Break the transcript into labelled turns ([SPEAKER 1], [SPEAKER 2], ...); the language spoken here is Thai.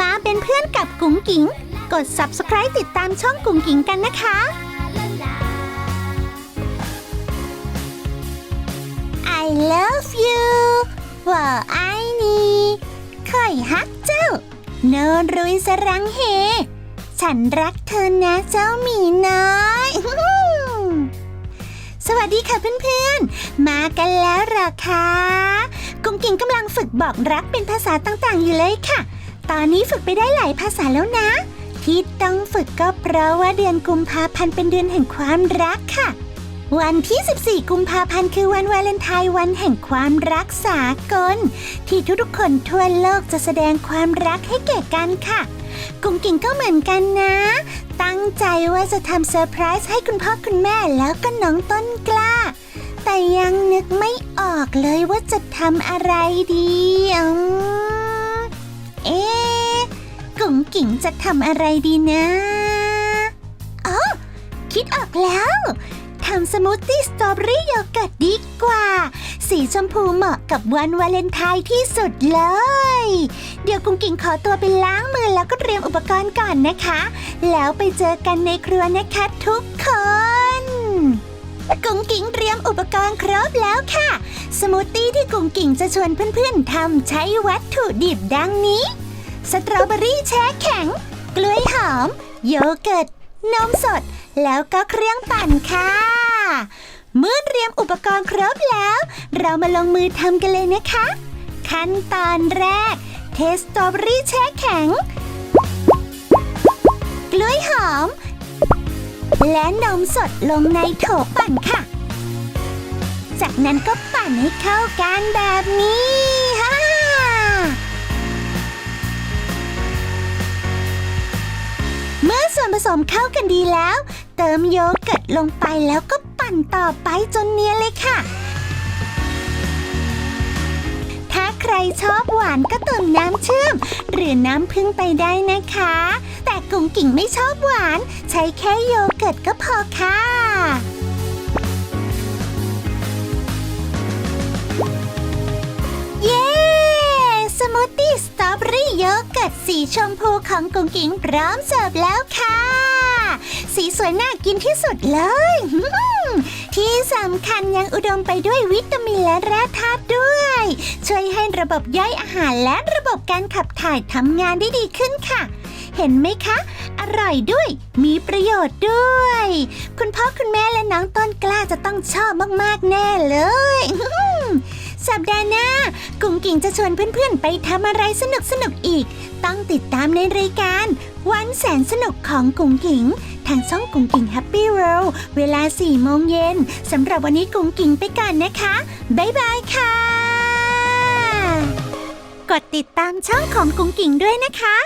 [SPEAKER 1] มาเป็นเพื่อนกับกุ๋งกิ๋ง กด subscribe ติดตามช่องกุ๋งกิ๋งกันนะคะ I love you ว่าไอนี่คอยฮักเจ้า โนรุยสรังเฮ ฉันรักเธอนะเจ้าหมีน้อย สวัสดีค่ะเพื่อนๆ มากันแล้วเหรอคะ กุ้งกิ่งกำลังฝึกบอกรักเป็นภาษาต่างๆอยู่เลยค่ะ ตอนนี้ฝึกไปได้หลายภาษาแล้วนะ ที่ต้องฝึกก็เพราะว่าเดือนกุมภาพันธ์เป็นเดือนแห่งความรักค่ะ วันที่ 14 กุมภาพันธ์คือวันวาเลนไทน์วันแห่งความรักสากล ที่ทุกๆคนทั่วโลกจะแสดงความรักให้แก่กันค่ะ กุ้งกิ่งก็เหมือนกันนะ ตั้งใจว่าจะทำเซอร์ไพรส์ให้คุณพ่อคุณแม่แล้วก็น้องต้นกล้า แต่ยังนึกไม่ออกเลยว่าจะทำอะไรดีอืม เอ๊ะกุ้งกิ่งจะทำอะไรดีนะอ๋อคิดออกแล้ว ทำสมูทตี้สตรอเบอรี่โยเกิร์ตดีกว่า สีชมพูเหมาะกับวันวาเลนไทน์ที่สุดเลย เดี๋ยวกุ้งกิ่งขอตัวไปล้างมือแล้วก็เตรียมอุปกรณ์ก่อนนะคะ แล้วไปเจอกันในครัวนะคะทุกคน กุ้งกิ่งเตรียมอุปกรณ์ครบแล้วค่ะ สมูทตี้ที่กุ้งกิ่งจะชวนเพื่อนๆทำใช้วัตถุดิบดังนี้ สตรอเบอรี่แช่แข็ง กล้วยหอม โยเกิร์ต นมสด แล้วก็เครื่องปั่นค่ะ เมื่อเตรียมอุปกรณ์ครบแล้ว เรามาลงมือทำกันเลยนะคะ ขั้นตอนแรก เทสตรอเบอรี่แช่แข็ง กล้วยหอม และนมสดลงในโถปั่นค่ะ จากนั้นก็ปั่นให้เข้ากันแบบนี้ฮ่าเมื่อส่วนผสมเข้ากันดีแล้ว เติมโยเกิร์ตลงไปแล้วก็ปั่นต่อไปจนเนียนเลยค่ะ ถ้าใครชอบหวานก็เติมน้ำเชื่อม หรือน้ำพึ่งไปได้นะคะ แต่กุ้งกิ่งไม่ชอบหวาน ใช้แค่โยเกิร์ตก็พอค่ะ สีชมพูของกุ้งกิ่งพร้อมเสิร์ฟแล้วค่ะ สีสวยน่ากินที่สุดเลย ที่สำคัญยังอุดมไปด้วยวิตามินและแร่ธาตุด้วย ช่วยให้ระบบย่อยอาหารและระบบการขับถ่ายทำงานได้ดีขึ้นค่ะ เห็นไหมคะ อร่อยด้วย มีประโยชน์ด้วย คุณพ่อคุณแม่และน้องต้นกล้าจะต้องชอบมากๆแน่เลย สัปดาห์หน้ากุ้งกิ่งจะชวนเพื่อนๆ ไปทำอะไรสนุกๆอีก ต้องติดตามในรายการ วันแสนสนุกของกุ้งกิ่ง ทางช่องกุ้งกิ่งแฮปปี้เวิลด์เวลา4โมงเย็นสำหรับวันนี้กุ้งกิ่งไปก่อนนะคะ บ๊ายบายค่ะ กดติดตามช่องของกุ้งกิ่งด้วยนะคะ